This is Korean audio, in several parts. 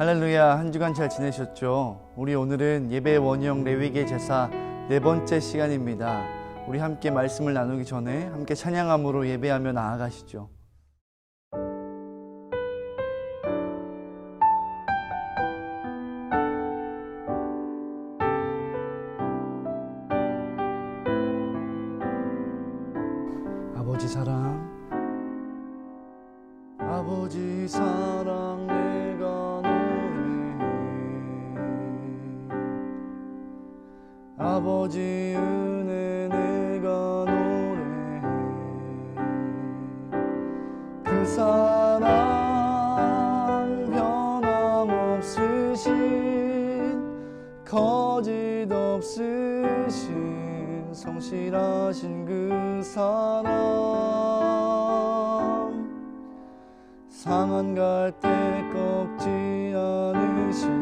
할렐루야 한 주간 잘 지내셨죠? 우리 오늘은 예배 원형 레위계 제사 네 번째 시간입니다. 우리 함께 말씀을 나누기 전에 함께 찬양함으로 예배하며 나아가시죠. 아버지 사랑 아버지 사랑 아버지 은혜 내가 노래해. 그 사랑 변함없으신 거짓 없으신 성실하신 그 사랑. 상한 갈때 꺾지 않으시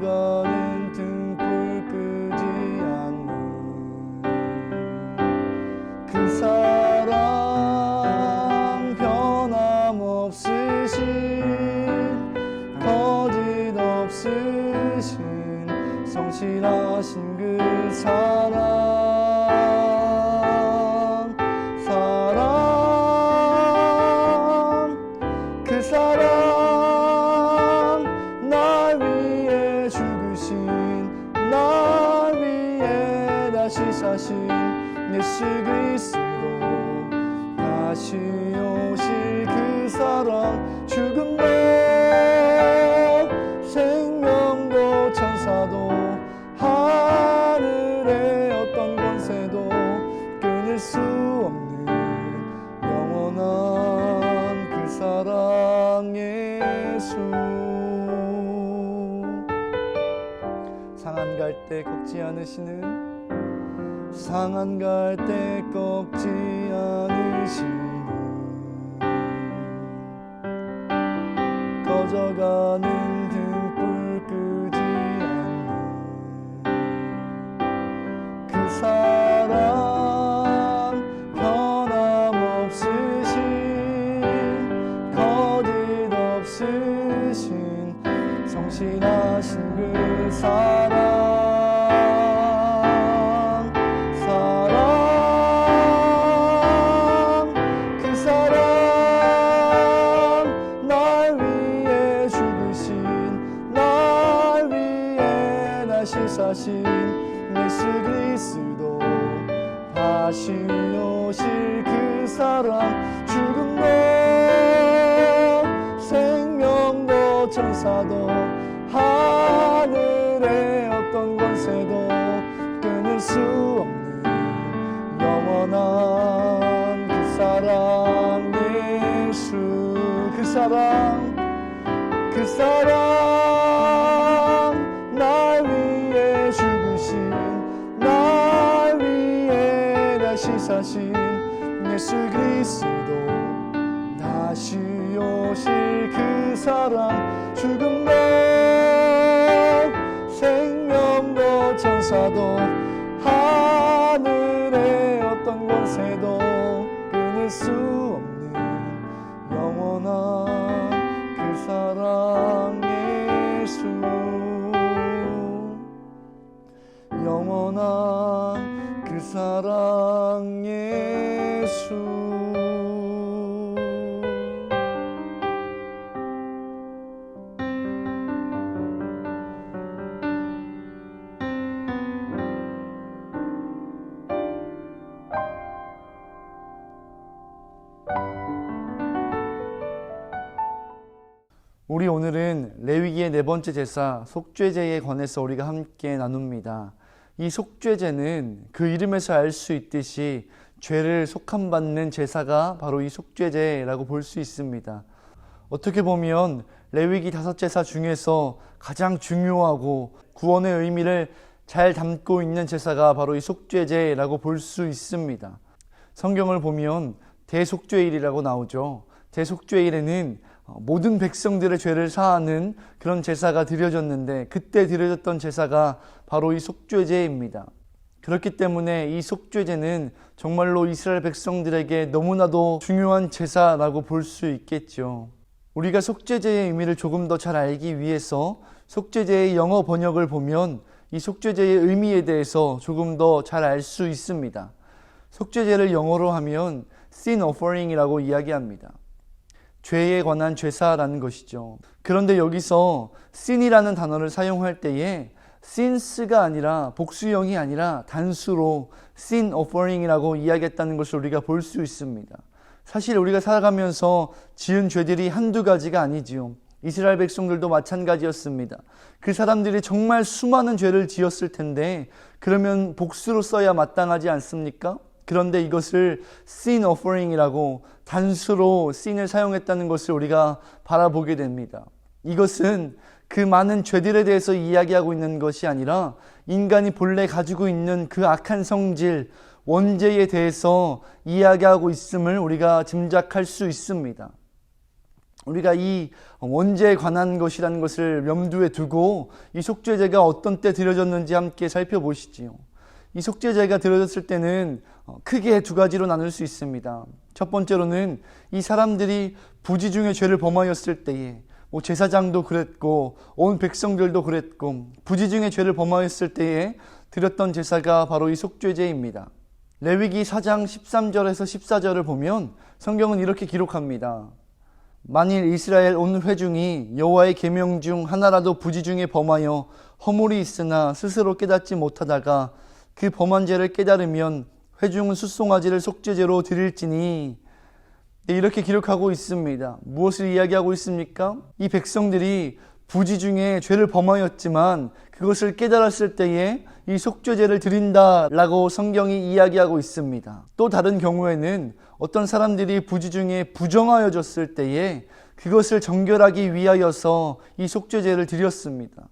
니 다시 오실 그 사랑 죽음도 생명도 천사도 하늘의 어떤 권세도 끊을 수 없는 영원한 그 사랑 예수. 상한 갈 때 꺾지 않으시는 상한 갈 때 꺾지 않으시는 죽음도 생명도 천사도 하늘의 어떤 권세도 끊을 수 없는 영원한 그 사랑 예수 그 사랑 그 사랑. 날 위해 죽으신 날 위해 다시 사신 예수 그리스도 오실 그 사랑. 죽음 도 생명도 천사도 하늘의 어떤 권세도 끊을 수 없는 영원한 그 사랑 예수. 영원한 그 사랑 예수 우리 오늘은 레위기의 네 번째 제사 속죄제에 관해서 우리가 함께 나눕니다. 이 속죄제는 그 이름에서 알 수 있듯이 죄를 속함받는 제사가 바로 이 속죄제라고 볼 수 있습니다. 어떻게 보면 레위기 다섯 제사 중에서 가장 중요하고 구원의 의미를 잘 담고 있는 제사가 바로 이 속죄제라고 볼 수 있습니다. 성경을 보면 대속죄일이라고 나오죠. 대속죄일에는 모든 백성들의 죄를 사하는 그런 제사가 드려졌는데 그때 드려졌던 제사가 바로 이 속죄제입니다. 그렇기 때문에 이 속죄제는 정말로 이스라엘 백성들에게 너무나도 중요한 제사라고 볼 수 있겠죠. 우리가 속죄제의 의미를 조금 더 잘 알기 위해서 속죄제의 영어 번역을 보면 이 속죄제의 의미에 대해서 조금 더 잘 알 수 있습니다. 속죄제를 영어로 하면 sin offering이라고 이야기합니다. 죄에 관한 죄사라는 것이죠. 그런데 여기서 sin이라는 단어를 사용할 때에 sins가 아니라 복수형이 아니라 단수로 sin offering이라고 이야기했다는 것을 우리가 볼 수 있습니다. 사실 우리가 살아가면서 지은 죄들이 한두 가지가 아니지요. 이스라엘 백성들도 마찬가지였습니다. 그 사람들이 정말 수많은 죄를 지었을 텐데 그러면 복수로 써야 마땅하지 않습니까? 그런데 이것을 sin offering이라고 단수로 sin을 사용했다는 것을 우리가 바라보게 됩니다. 이것은 그 많은 죄들에 대해서 이야기하고 있는 것이 아니라 인간이 본래 가지고 있는 그 악한 성질, 원죄에 대해서 이야기하고 있음을 우리가 짐작할 수 있습니다. 우리가 이 원죄에 관한 것이라는 것을 염두에 두고 이 속죄제가 어떤 때 드려졌는지 함께 살펴보시지요. 이 속죄제가 드려졌을 때는 크게 두 가지로 나눌 수 있습니다. 첫 번째로는 이 사람들이 부지 중에 죄를 범하였을 때에 뭐 제사장도 그랬고 온 백성들도 그랬고 부지 중에 죄를 범하였을 때에 드렸던 제사가 바로 이 속죄제입니다. 레위기 4장 13절에서 14절을 보면 성경은 이렇게 기록합니다. 만일 이스라엘 온 회중이 여호와의 계명 중 하나라도 부지 중에 범하여 허물이 있으나 스스로 깨닫지 못하다가 그 범한 죄를 깨달으면 회중은 숫송아지를 속죄제로 드릴지니 네, 이렇게 기록하고 있습니다. 무엇을 이야기하고 있습니까? 이 백성들이 부지 중에 죄를 범하였지만 그것을 깨달았을 때에 이 속죄제를 드린다라고 성경이 이야기하고 있습니다. 또 다른 경우에는 어떤 사람들이 부지 중에 부정하여졌을 때에 그것을 정결하기 위하여서 이 속죄제를 드렸습니다.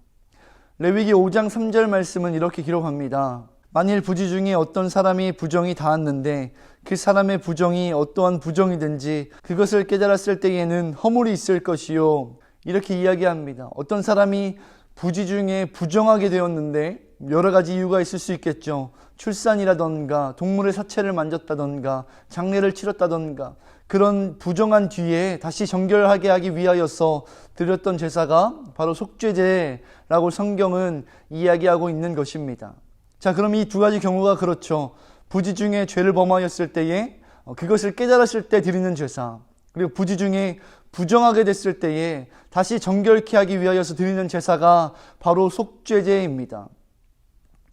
레위기 5장 3절 말씀은 이렇게 기록합니다. 만일 부지 중에 어떤 사람이 부정이 닿았는데 그 사람의 부정이 어떠한 부정이든지 그것을 깨달았을 때에는 허물이 있을 것이요. 이렇게 이야기합니다. 어떤 사람이 부지 중에 부정하게 되었는데 여러 가지 이유가 있을 수 있겠죠. 출산이라던가 동물의 사체를 만졌다던가 장례를 치렀다던가 그런 부정한 뒤에 다시 정결하게 하기 위하여서 드렸던 제사가 바로 속죄제라고 성경은 이야기하고 있는 것입니다. 자, 그럼 이 두 가지 경우가 그렇죠. 부지 중에 죄를 범하였을 때에 어, 그것을 깨달았을 때 드리는 제사. 그리고 부지 중에 부정하게 됐을 때에 다시 정결케 하기 위하여서 드리는 제사가 바로 속죄제입니다.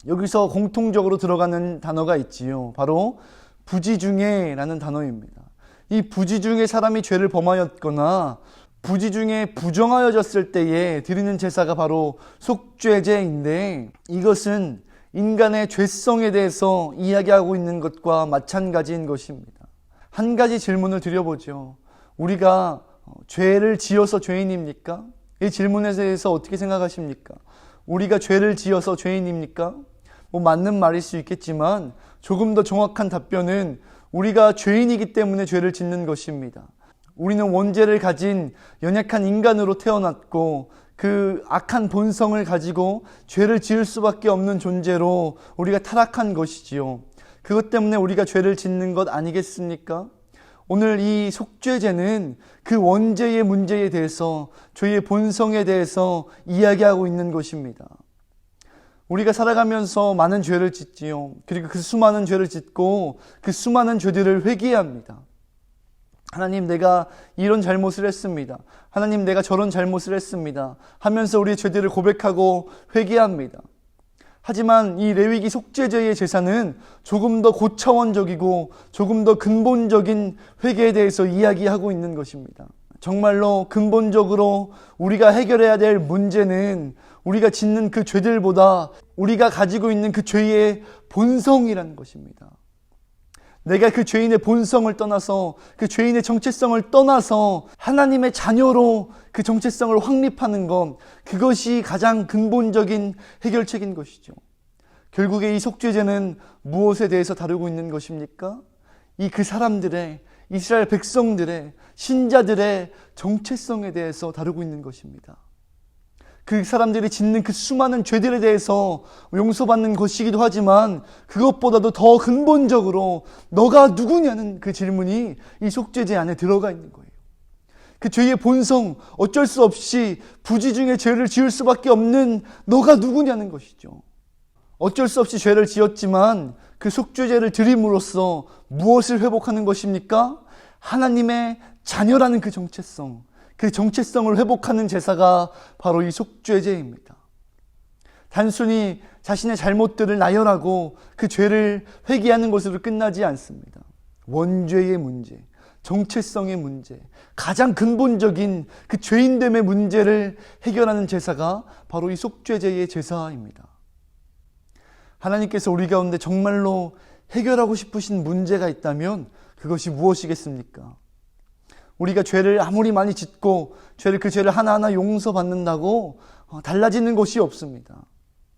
여기서 공통적으로 들어가는 단어가 있지요. 바로 부지 중에라는 단어입니다. 이 부지 중에 사람이 죄를 범하였거나 부지 중에 부정하여졌을 때에 드리는 제사가 바로 속죄제인데 이것은 인간의 죄성에 대해서 이야기하고 있는 것과 마찬가지인 것입니다. 한 가지 질문을 드려보죠. 우리가 죄를 지어서 죄인입니까? 이 질문에 대해서 어떻게 생각하십니까? 우리가 죄를 지어서 죄인입니까? 뭐 맞는 말일 수 있겠지만 조금 더 정확한 답변은 우리가 죄인이기 때문에 죄를 짓는 것입니다. 우리는 원죄를 가진 연약한 인간으로 태어났고 그 악한 본성을 가지고 죄를 지을 수밖에 없는 존재로 우리가 타락한 것이지요. 그것 때문에 우리가 죄를 짓는 것 아니겠습니까? 오늘 이 속죄제는 그 원죄의 문제에 대해서 죄의 본성에 대해서 이야기하고 있는 것입니다. 우리가 살아가면서 많은 죄를 짓지요. 그리고 그 수많은 죄를 짓고 그 수많은 죄들을 회개합니다. 하나님 내가 이런 잘못을 했습니다. 하나님 내가 저런 잘못을 했습니다. 하면서 우리의 죄들을 고백하고 회개합니다. 하지만 이 레위기 속죄제의 제사는 조금 더 고차원적이고 조금 더 근본적인 회개에 대해서 이야기하고 있는 것입니다. 정말로 근본적으로 우리가 해결해야 될 문제는 우리가 짓는 그 죄들보다 우리가 가지고 있는 그 죄의 본성이라는 것입니다. 내가 그 죄인의 본성을 떠나서 그 죄인의 정체성을 떠나서 하나님의 자녀로 그 정체성을 확립하는 것 그것이 가장 근본적인 해결책인 것이죠. 결국에 이 속죄제는 무엇에 대해서 다루고 있는 것입니까? 이 그 사람들의 이스라엘 백성들의 신자들의 정체성에 대해서 다루고 있는 것입니다. 그 사람들이 짓는 그 수많은 죄들에 대해서 용서받는 것이기도 하지만 그것보다도 더 근본적으로 너가 누구냐는 그 질문이 이 속죄제 안에 들어가 있는 거예요. 그 죄의 본성, 어쩔 수 없이 부지 중에 죄를 지을 수밖에 없는 너가 누구냐는 것이죠. 어쩔 수 없이 죄를 지었지만 그 속죄제를 드림으로써 무엇을 회복하는 것입니까? 하나님의 자녀라는 그 정체성, 그 정체성을 회복하는 제사가 바로 이 속죄제입니다. 단순히 자신의 잘못들을 나열하고 그 죄를 회개하는 것으로 끝나지 않습니다. 원죄의 문제, 정체성의 문제, 가장 근본적인 그 죄인됨의 문제를 해결하는 제사가 바로 이 속죄제의 제사입니다. 하나님께서 우리 가운데 정말로 해결하고 싶으신 문제가 있다면 그것이 무엇이겠습니까? 우리가 죄를 아무리 많이 짓고 죄를 그 죄를 하나하나 용서받는다고 어, 달라지는 것이 없습니다.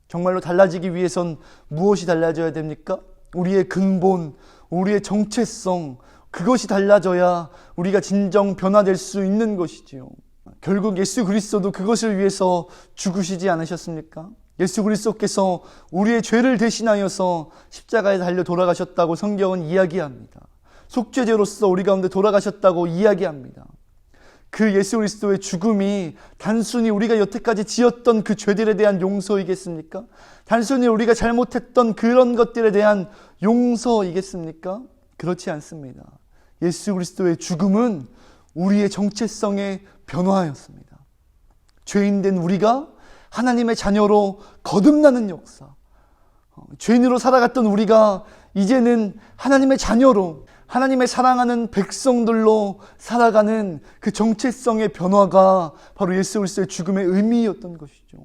정말로 달라지기 위해선 무엇이 달라져야 됩니까? 우리의 근본, 우리의 정체성, 그것이 달라져야 우리가 진정 변화될 수 있는 것이지요. 결국 예수 그리스도도 그것을 위해서 죽으시지 않으셨습니까? 예수 그리스도께서 우리의 죄를 대신하여서 십자가에 달려 돌아가셨다고 성경은 이야기합니다. 속죄제로서 우리 가운데 돌아가셨다고 이야기합니다. 그 예수 그리스도의 죽음이 단순히 우리가 여태까지 지었던 그 죄들에 대한 용서이겠습니까? 단순히 우리가 잘못했던 그런 것들에 대한 용서이겠습니까? 그렇지 않습니다. 예수 그리스도의 죽음은 우리의 정체성의 변화였습니다. 죄인된 우리가 하나님의 자녀로 거듭나는 역사. 어, 죄인으로 살아갔던 우리가 이제는 하나님의 자녀로 하나님의 사랑하는 백성들로 살아가는 그 정체성의 변화가 바로 예수 그리스도의 죽음의 의미였던 것이죠.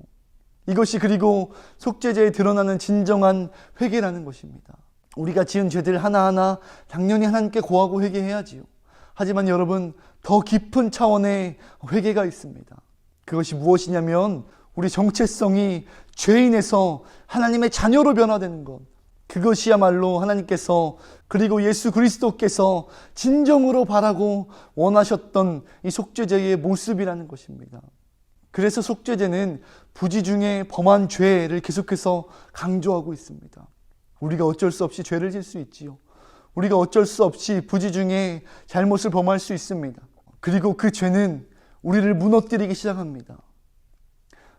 이것이 그리고 속죄제에 드러나는 진정한 회개라는 것입니다. 우리가 지은 죄들 하나하나 당연히 하나님께 고하고 회개해야지요. 하지만 여러분 더 깊은 차원의 회개가 있습니다. 그것이 무엇이냐면 우리 정체성이 죄인에서 하나님의 자녀로 변화되는 것. 그것이야말로 하나님께서 그리고 예수 그리스도께서 진정으로 바라고 원하셨던 이 속죄제의 모습이라는 것입니다. 그래서 속죄제는 부지 중에 범한 죄를 계속해서 강조하고 있습니다. 우리가 어쩔 수 없이 죄를 질 수 있지요. 우리가 어쩔 수 없이 부지 중에 잘못을 범할 수 있습니다. 그리고 그 죄는 우리를 무너뜨리기 시작합니다.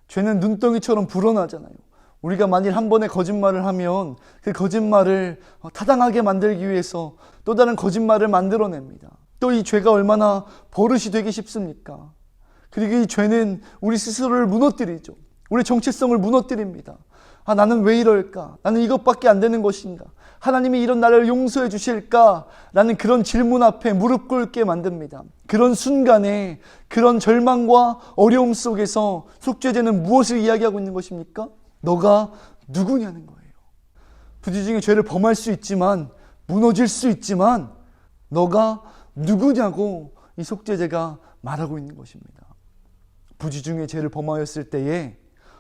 죄는 눈덩이처럼 불어나잖아요. 우리가 만일 한 번의 거짓말을 하면 그 거짓말을 타당하게 만들기 위해서 또 다른 거짓말을 만들어냅니다. 또 이 죄가 얼마나 버릇이 되기 쉽습니까? 그리고 이 죄는 우리 스스로를 무너뜨리죠. 우리 정체성을 무너뜨립니다. 아, 나는 왜 이럴까? 나는 이것밖에 안 되는 것인가? 하나님이 이런 나를 용서해 주실까? 라는 그런 질문 앞에 무릎 꿇게 만듭니다. 그런 순간에 그런 절망과 어려움 속에서 속죄제는 무엇을 이야기하고 있는 것입니까? 너가 누구냐는 거예요. 부지 중에 죄를 범할 수 있지만, 무너질 수 있지만, 너가 누구냐고 이 속죄제가 말하고 있는 것입니다. 부지 중에 죄를 범하였을 때에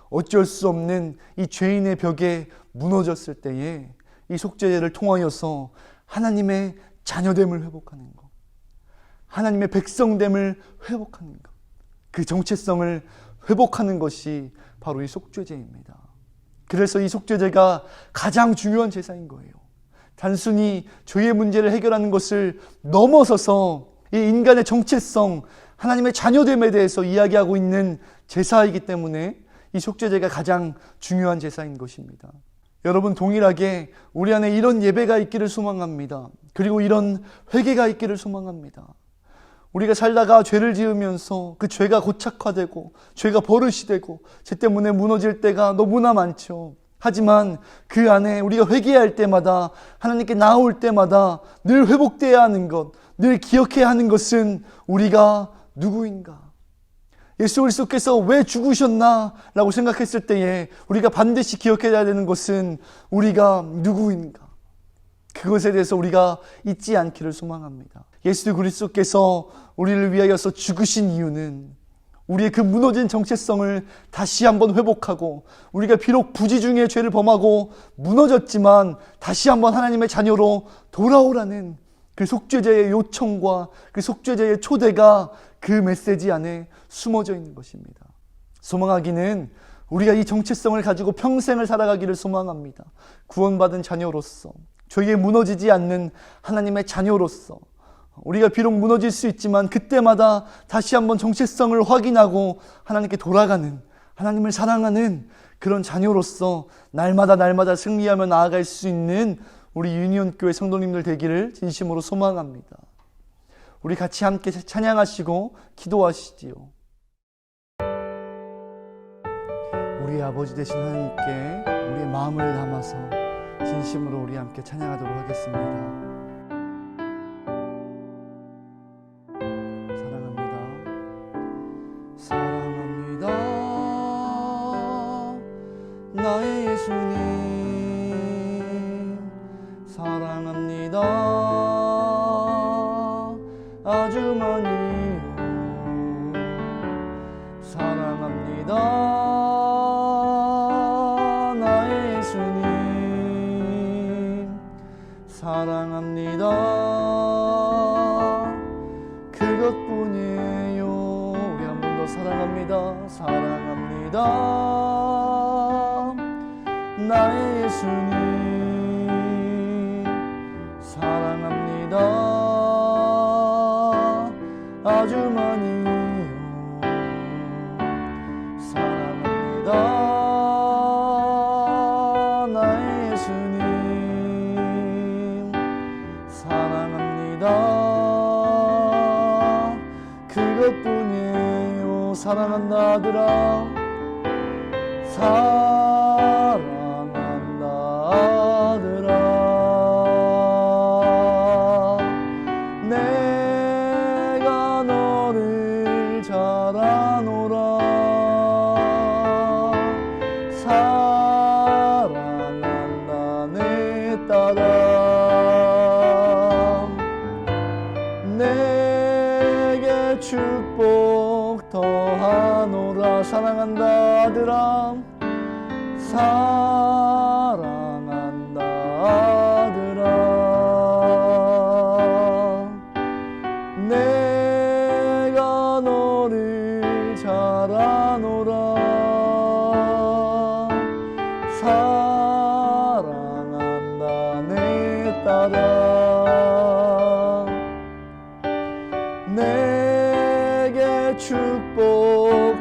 어쩔 수 없는 이 죄인의 벽에 무너졌을 때에 이 속죄제를 통하여서 하나님의 자녀됨을 회복하는 것, 하나님의 백성됨을 회복하는 것, 그 정체성을 회복하는 것이 바로 이 속죄제입니다. 그래서 이 속죄제가 가장 중요한 제사인 거예요. 단순히 죄의 문제를 해결하는 것을 넘어서서 이 인간의 정체성, 하나님의 자녀됨에 대해서 이야기하고 있는 제사이기 때문에 이 속죄제가 가장 중요한 제사인 것입니다. 여러분 동일하게 우리 안에 이런 예배가 있기를 소망합니다. 그리고 이런 회개가 있기를 소망합니다. 우리가 살다가 죄를 지으면서 그 죄가 고착화되고 죄가 버릇이 되고 죄 때문에 무너질 때가 너무나 많죠. 하지만 그 안에 우리가 회개할 때마다 하나님께 나올 때마다 늘 회복돼야 하는 것, 늘 기억해야 하는 것은 우리가 누구인가? 예수 그리스도께서 왜 죽으셨나라고 생각했을 때에 우리가 반드시 기억해야 되는 것은 우리가 누구인가? 그것에 대해서 우리가 잊지 않기를 소망합니다. 예수 그리스도께서 우리를 위하여서 죽으신 이유는 우리의 그 무너진 정체성을 다시 한번 회복하고 우리가 비록 부지 중에 죄를 범하고 무너졌지만 다시 한번 하나님의 자녀로 돌아오라는 그 속죄제의 요청과 그 속죄제의 초대가 그 메시지 안에 숨어져 있는 것입니다. 소망하기는 우리가 이 정체성을 가지고 평생을 살아가기를 소망합니다. 구원받은 자녀로서, 죄에 무너지지 않는 하나님의 자녀로서, 우리가 비록 무너질 수 있지만 그때마다 다시 한번 정체성을 확인하고 하나님께 돌아가는, 하나님을 사랑하는 그런 자녀로서 날마다 날마다 승리하며 나아갈 수 있는 우리 유니온 교회 성도님들 되기를 진심으로 소망합니다. 우리 같이 함께 찬양하시고 기도하시지요. 우리 아버지 되신 하나님께 우리의 마음을 담아서 진심으로 우리 함께 찬양하도록 하겠습니다. 나의 예수님. 사랑합니다. 사랑합니다. 나의 예수님. 사랑합니다. 아주 많이요. 사랑합니다. 나의 예수님. 사랑합니다. 그것뿐이에요. 사랑한다 아들아. 사랑한다 아들아. 내가 너를 잘 아노라. 사랑한다 내 딸아. 내게 축복 더하노라 사랑한다 아들아 사랑한다 아들아. 내가 너를 잘 아노라. 사랑한다 내 딸아. 내게 축복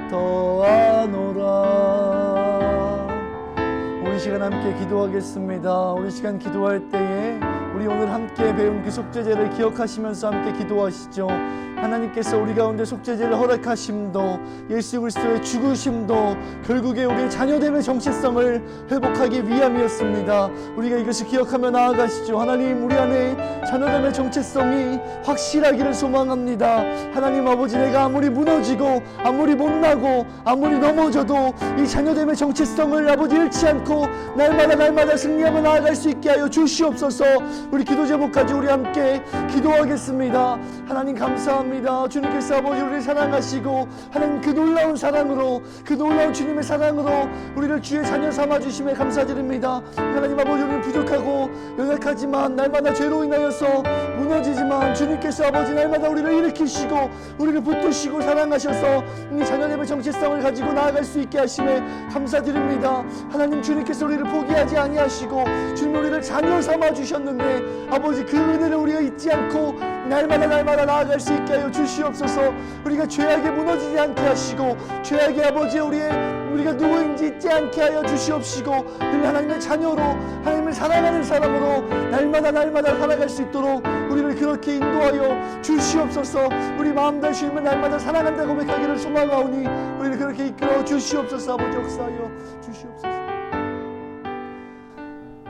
시간 함께 기도하겠습니다. 우리 시간 기도할 때에 우리 오늘 함께 배운 그 속죄제를 기억하시면서 함께 기도하시죠. 하나님께서 우리 가운데 속죄제를 허락하심도 예수 그리스도의 죽으심도 결국에 우리의 자녀됨의 정체성을 회복하기 위함이었습니다. 우리가 이것을 기억하며 나아가시죠. 하나님 우리 안에 자녀됨의 정체성이 확실하기를 소망합니다. 하나님 아버지 내가 아무리 무너지고 아무리 못나고 아무리 넘어져도 이 자녀됨의 정체성을 아버지 잃지 않고 날마다 날마다 승리하며 나아갈 수 있게 하여 주시옵소서. 우리 기도 제목까지 우리 함께 기도하겠습니다. 하나님 감사합니다. 주님께서 아버지 우리를 사랑하시고 하나님 그 놀라운 사랑으로 그 놀라운 주님의 사랑으로 우리를 주의 자녀 삼아 주심에 감사드립니다. 하나님 아버지 우리는 부족하고 연약하지만 날마다 죄로 인하여서 무너지지만 주님께서 아버지 날마다 우리를 일으키시고 우리를 붙드시고 사랑하셔서 이 자녀됨의 정체성을 가지고 나아갈 수 있게 하심에 감사드립니다. 하나님 주님께서 우리를 포기하지 아니하시고 주님 우리를 자녀 삼아 주셨는데 아버지 그 은혜를 우리가 잊지 않고 날마다 날마다 나아갈 수 있게 하여 주시옵소서. 우리가 죄악에 무너지지 않게 하시고 죄악의 아버지 우리의 우리가 누구인지 잊지 않게 하여 주시옵시고 늘 하나님의 자녀로 하나님을 사랑하는 사람으로 날마다 날마다 살아갈 수 있도록 우리를 그렇게 인도하여 주시옵소서. 우리 마음 다주님을 날마다 사랑한다고 고백하기를 소망하오니 우리를 그렇게 이끌어 주시옵소서. 아버지 역사하여 주시옵소서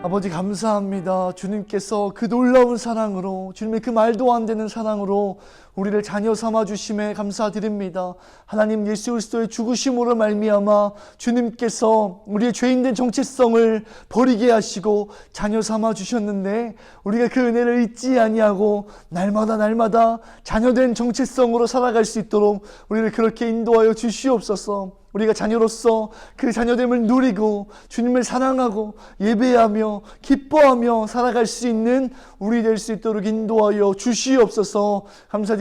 아버지 감사합니다. 주님께서 그 놀라운 사랑으로 주님의 그 말도 안 되는 사랑으로 우리를 자녀 삼아 주심에 감사드립니다. 하나님 예수 그리스도의 죽으심으로 말미암아 주님께서 우리의 죄인된 정체성을 버리게 하시고 자녀 삼아 주셨는데 우리가 그 은혜를 잊지 아니하고 날마다 날마다 자녀된 정체성으로 살아갈 수 있도록 우리를 그렇게 인도하여 주시옵소서. 우리가 자녀로서 그 자녀됨을 누리고 주님을 사랑하고 예배하며 기뻐하며 살아갈 수 있는 우리 될 수 있도록 인도하여 주시옵소서 감사